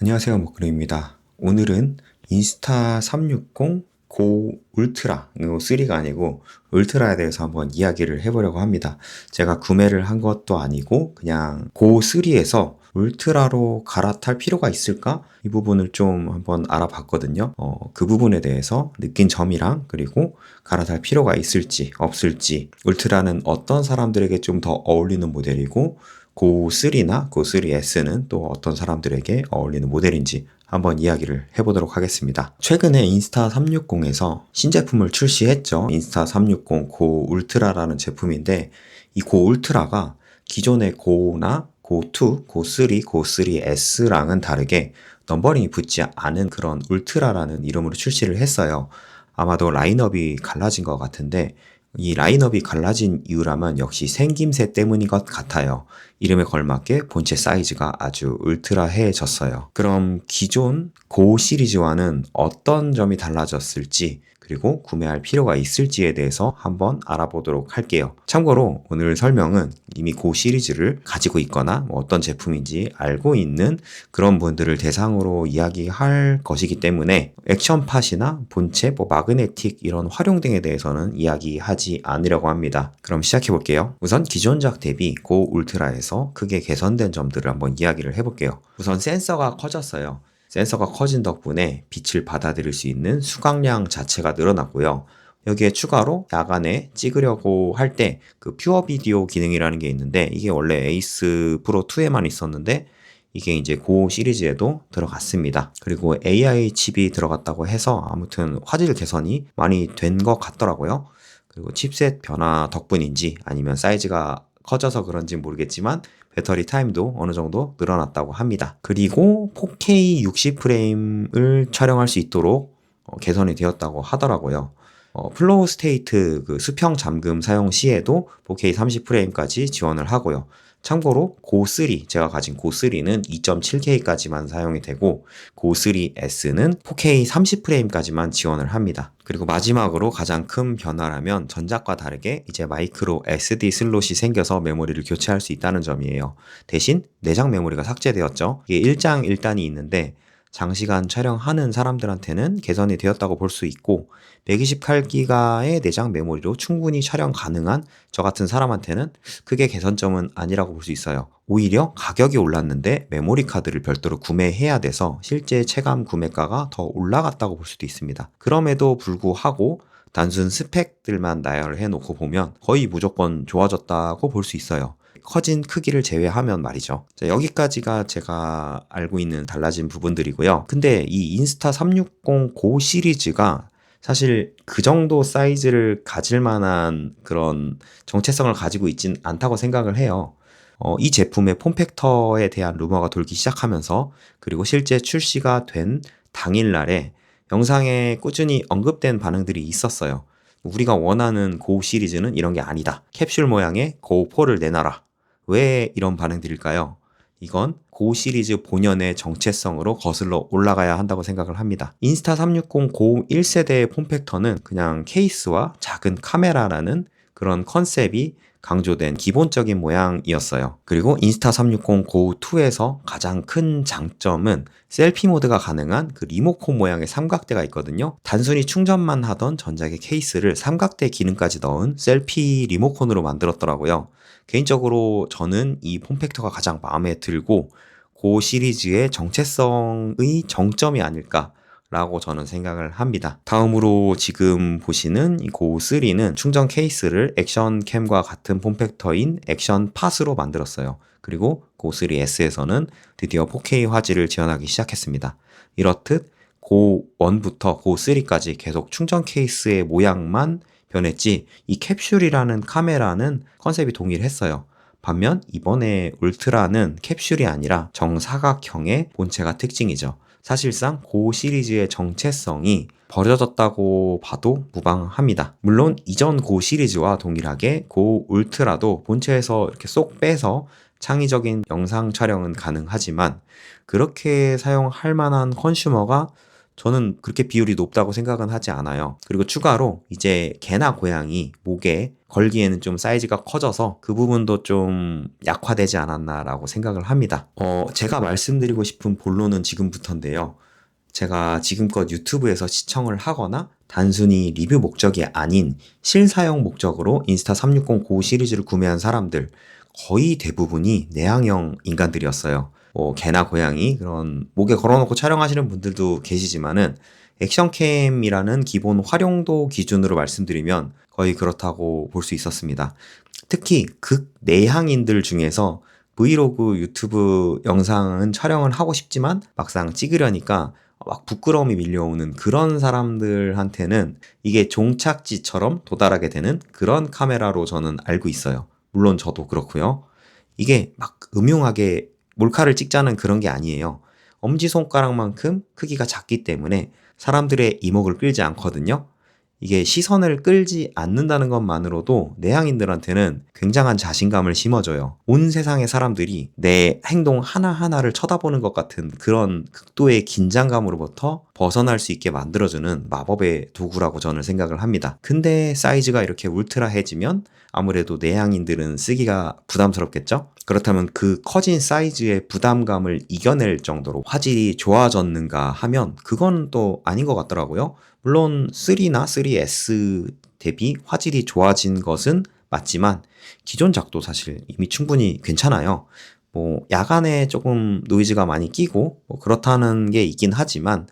안녕하세요 목그리입니다 오늘은 인스타 360 고 울트라, 이거 3가 아니고 울트라에 대해서 한번 이야기를 해보려고 합니다. 제가 구매를 한 것도 아니고 그냥 고 3에서 울트라로 갈아탈 필요가 있을까? 이 부분을 좀 한번 알아봤거든요. 어, 그 부분에 대해서 느낀 점이랑 그리고 갈아탈 필요가 있을지 없을지 울트라는 어떤 사람들에게 좀 더 어울리는 모델이고 고3나 고3S는 또 어떤 사람들에게 어울리는 모델인지 한번 이야기를 해보도록 하겠습니다. 최근에 인스타 360에서 신제품을 출시했죠. 인스타 360 고 울트라라는 제품인데 이 고 울트라가 기존의 고나 고2, 고3, 고3S랑은 다르게 넘버링이 붙지 않은 그런 울트라라는 이름으로 출시를 했어요. 아마도 라인업이 갈라진 것 같은데 이 라인업이 갈라진 이유라면 역시 생김새 때문인 것 같아요. 이름에 걸맞게 본체 사이즈가 아주 울트라해졌어요. 그럼 기존 고 시리즈와는 어떤 점이 달라졌을지 그리고 구매할 필요가 있을지에 대해서 한번 알아보도록 할게요. 참고로 오늘 설명은 이미 고 시리즈를 가지고 있거나 뭐 어떤 제품인지 알고 있는 그런 분들을 대상으로 이야기할 것이기 때문에 액션팟이나 본체, 뭐 마그네틱 이런 활용 등에 대해서는 이야기하지 않으려고 합니다. 그럼 시작해 볼게요. 우선 기존작 대비 고 울트라에서 크게 개선된 점들을 한번 이야기를 해볼게요. 우선 센서가 커졌어요. 센서가 커진 덕분에 빛을 받아들일 수 있는 수강량 자체가 늘어났고요. 여기에 추가로 야간에 찍으려고 할 때 그 퓨어 비디오 기능이라는 게 있는데 이게 원래 에이스 프로 2에만 있었는데 이게 이제 고 시리즈에도 들어갔습니다. 그리고 AI 칩이 들어갔다고 해서 아무튼 화질 개선이 많이 된 것 같더라고요. 그리고 칩셋 변화 덕분인지 아니면 사이즈가 커져서 그런지 모르겠지만 배터리 타임도 어느 정도 늘어났다고 합니다. 그리고 4K 60프레임을 촬영할 수 있도록 어, 개선이 되었다고 하더라고요. 어, 플로우 스테이트 그 수평 잠금 사용 시에도 4K 30프레임까지 지원을 하고요. 참고로 고3 제가 가진 고3는 2.7K까지만 사용이 되고 고3S는 4K 30프레임까지만 지원을 합니다. 그리고 마지막으로 가장 큰 변화라면 전작과 다르게 이제 마이크로 SD 슬롯이 생겨서 메모리를 교체할 수 있다는 점이에요. 대신 내장 메모리가 삭제되었죠. 이게 1장 1단이 있는데 장시간 촬영하는 사람들한테는 개선이 되었다고 볼 수 있고 128기가의 내장 메모리로 충분히 촬영 가능한 저 같은 사람한테는 크게 개선점은 아니라고 볼 수 있어요. 오히려 가격이 올랐는데 메모리 카드를 별도로 구매해야 돼서 실제 체감 구매가가 더 올라갔다고 볼 수도 있습니다. 그럼에도 불구하고 단순 스펙들만 나열해 놓고 보면 거의 무조건 좋아졌다고 볼 수 있어요. 커진 크기를 제외하면 말이죠. 자, 여기까지가 제가 알고 있는 달라진 부분들이고요. 근데 이 인스타 360 고 시리즈가 사실 그 정도 사이즈를 가질 만한 그런 정체성을 가지고 있진 않다고 생각을 해요. 어, 이 제품의 폼팩터에 대한 루머가 돌기 시작하면서 그리고 실제 출시가 된 당일날에 영상에 꾸준히 언급된 반응들이 있었어요. 우리가 원하는 고 시리즈는 이런 게 아니다. 캡슐 모양의 고4를 내놔라. 왜 이런 반응들일까요? 이건 고 시리즈 본연의 정체성으로 거슬러 올라가야 한다고 생각을 합니다. 인스타 360고 1세대의 폼팩터는 그냥 케이스와 작은 카메라라는 그런 컨셉이 강조된 기본적인 모양이었어요. 그리고 인스타 360 고2에서 가장 큰 장점은 셀피 모드가 가능한 그 리모컨 모양의 삼각대가 있거든요. 단순히 충전만 하던 전작의 케이스를 삼각대 기능까지 넣은 셀피 리모컨으로 만들었더라고요. 개인적으로 저는 이 폼팩터가 가장 마음에 들고 고 시리즈의 정체성의 정점이 아닐까 라고 저는 생각을 합니다. 다음으로 지금 보시는 이 고3는 충전 케이스를 액션 캠과 같은 폼팩터인 액션 팟으로 만들었어요. 그리고 고3S에서는 드디어 4K 화질을 지원하기 시작했습니다. 이렇듯 고1부터 고3까지 계속 충전 케이스의 모양만 변했지 이 캡슐이라는 카메라는 컨셉이 동일했어요. 반면 이번에 울트라는 캡슐이 아니라 정사각형의 본체가 특징이죠. 사실상 고 시리즈의 정체성이 버려졌다고 봐도 무방합니다. 물론 이전 고 시리즈와 동일하게 고 울트라도 본체에서 이렇게 쏙 빼서 창의적인 영상 촬영은 가능하지만 그렇게 사용할 만한 컨슈머가 저는 그렇게 비율이 높다고 생각은 하지 않아요. 그리고 추가로 이제 개나 고양이 목에 걸기에는 좀 사이즈가 커져서 그 부분도 좀 약화되지 않았나라고 생각을 합니다. 어, 제가 말씀드리고 싶은 본론은 지금부터인데요. 제가 지금껏 유튜브에서 시청을 하거나 단순히 리뷰 목적이 아닌 실사용 목적으로 인스타 360 고 시리즈를 구매한 사람들 거의 대부분이 내향형 인간들이었어요. 뭐 개나 고양이 그런 목에 걸어놓고 촬영하시는 분들도 계시지만은 액션캠이라는 기본 활용도 기준으로 말씀드리면 거의 그렇다고 볼 수 있었습니다. 특히 극 내향인들 중에서 브이로그 유튜브 영상은 촬영을 하고 싶지만 막상 찍으려니까 막 부끄러움이 밀려오는 그런 사람들한테는 이게 종착지처럼 도달하게 되는 그런 카메라로 저는 알고 있어요. 물론 저도 그렇고요. 이게 막 음흉하게 몰카를 찍자는 그런 게 아니에요. 엄지손가락만큼 크기가 작기 때문에 사람들의 이목을 끌지 않거든요. 이게 시선을 끌지 않는다는 것만으로도 내향인들한테는 굉장한 자신감을 심어줘요. 온 세상의 사람들이 내 행동 하나하나를 쳐다보는 것 같은 그런 극도의 긴장감으로부터 벗어날 수 있게 만들어주는 마법의 도구라고 저는 생각을 합니다. 근데 사이즈가 이렇게 울트라해지면 아무래도 내향인들은 쓰기가 부담스럽겠죠? 그렇다면 그 커진 사이즈의 부담감을 이겨낼 정도로 화질이 좋아졌는가 하면 그건 또 아닌 것 같더라고요. 물론 3나 3S 대비 화질이 좋아진 것은 맞지만 기존 작도 사실 이미 충분히 괜찮아요. 뭐 야간에 조금 노이즈가 많이 끼고 뭐 그렇다는 게 있긴 하지만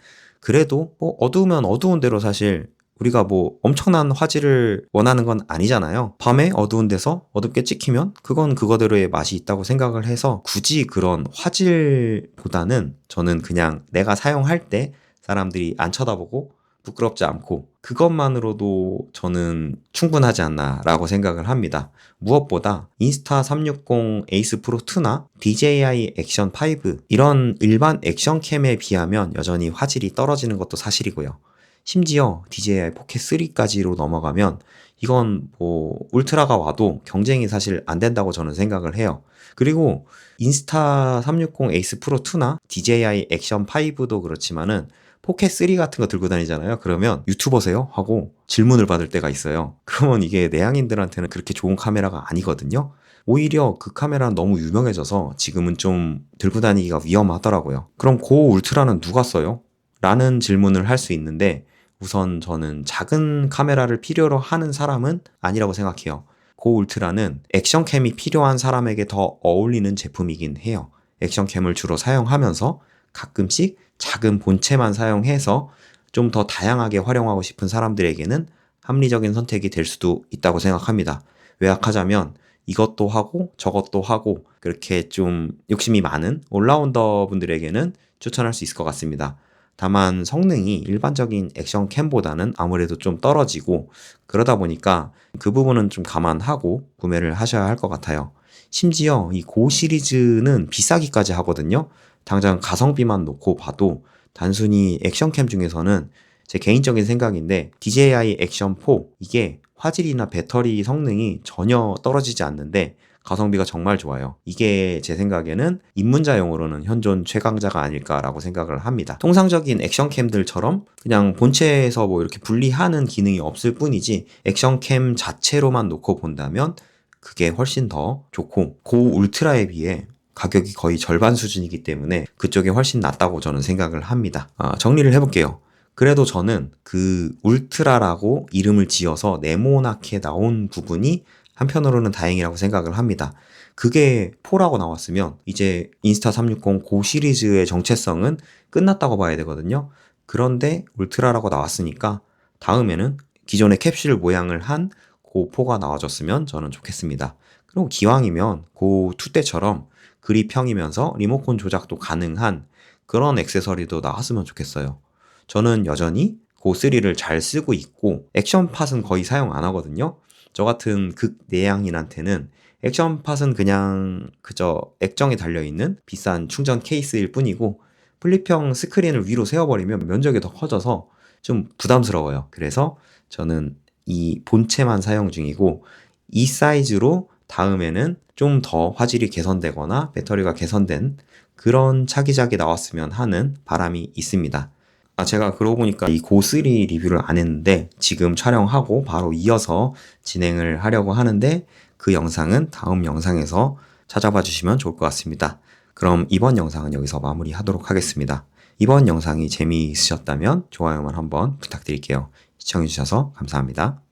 그래도 뭐 어두우면 어두운 대로 사실 우리가 뭐 엄청난 화질을 원하는 건 아니잖아요. 밤에 어두운 데서 어둡게 찍히면 그건 그거대로의 맛이 있다고 생각을 해서 굳이 그런 화질보다는 저는 그냥 내가 사용할 때 사람들이 안 쳐다보고 부끄럽지 않고 그것만으로도 저는 충분하지 않나라고 생각을 합니다. 무엇보다 인스타 360 에이스 프로 2나 DJI 액션 5 이런 일반 액션캠에 비하면 여전히 화질이 떨어지는 것도 사실이고요. 심지어 DJI 포켓 3까지로 넘어가면 이건 뭐 울트라가 와도 경쟁이 사실 안 된다고 저는 생각을 해요. 그리고 인스타 360 에이스 프로 2나 DJI 액션 5도 그렇지만은 포켓 3 같은 거 들고 다니잖아요. 그러면 유튜버세요? 하고 질문을 받을 때가 있어요. 그러면 이게 내향인들한테는 그렇게 좋은 카메라가 아니거든요. 오히려 그 카메라는 너무 유명해져서 지금은 좀 들고 다니기가 위험하더라고요. 그럼 고 울트라는 누가 써요? 라는 질문을 할 수 있는데 우선 저는 작은 카메라를 필요로 하는 사람은 아니라고 생각해요. 고 울트라는 액션캠이 필요한 사람에게 더 어울리는 제품이긴 해요. 액션캠을 주로 사용하면서 가끔씩 작은 본체만 사용해서 좀 더 다양하게 활용하고 싶은 사람들에게는 합리적인 선택이 될 수도 있다고 생각합니다. 요약하자면 이것도 하고 저것도 하고 그렇게 좀 욕심이 많은 올라운더 분들에게는 추천할 수 있을 것 같습니다. 다만 성능이 일반적인 액션 캠보다는 아무래도 좀 떨어지고 그러다 보니까 그 부분은 좀 감안하고 구매를 하셔야 할 것 같아요. 심지어 이 고 시리즈는 비싸기까지 하거든요. 당장 가성비만 놓고 봐도 단순히 액션캠 중에서는 제 개인적인 생각인데 DJI 액션 4 이게 화질이나 배터리 성능이 전혀 떨어지지 않는데 가성비가 정말 좋아요. 이게 제 생각에는 입문자용으로는 현존 최강자가 아닐까라고 생각을 합니다. 통상적인 액션캠들처럼 그냥 본체에서 뭐 이렇게 분리하는 기능이 없을 뿐이지 액션캠 자체로만 놓고 본다면 그게 훨씬 더 좋고 고 울트라에 비해 가격이 거의 절반 수준이기 때문에 그쪽이 훨씬 낫다고 저는 생각을 합니다. 아, 정리를 해볼게요. 그래도 저는 그 울트라라고 이름을 지어서 네모나게 나온 부분이 한편으로는 다행이라고 생각을 합니다. 그게 4라고 나왔으면 이제 인스타 360 고 시리즈의 정체성은 끝났다고 봐야 되거든요. 그런데 울트라라고 나왔으니까 다음에는 기존의 캡슐 모양을 한 고4가 나와줬으면 저는 좋겠습니다. 그리고 기왕이면 고2 때처럼 그립형이면서 리모컨 조작도 가능한 그런 액세서리도 나왔으면 좋겠어요. 저는 여전히 고3를 잘 쓰고 있고 액션 팟은 거의 사용 안 하거든요. 저 같은 극내향인한테는 액션 팟은 그냥 그저 액정에 달려있는 비싼 충전 케이스일 뿐이고 플립형 스크린을 위로 세워버리면 면적이 더 커져서 좀 부담스러워요. 그래서 저는 이 본체만 사용 중이고 이 사이즈로 다음에는 좀 더 화질이 개선되거나 배터리가 개선된 그런 차기작이 나왔으면 하는 바람이 있습니다. 아, 제가 그러고 보니까 이 고3 리뷰를 안 했는데 지금 촬영하고 바로 이어서 진행을 하려고 하는데 그 영상은 다음 영상에서 찾아봐 주시면 좋을 것 같습니다. 그럼 이번 영상은 여기서 마무리 하도록 하겠습니다. 이번 영상이 재미있으셨다면 좋아요만 한번 부탁드릴게요. 시청해주셔서 감사합니다.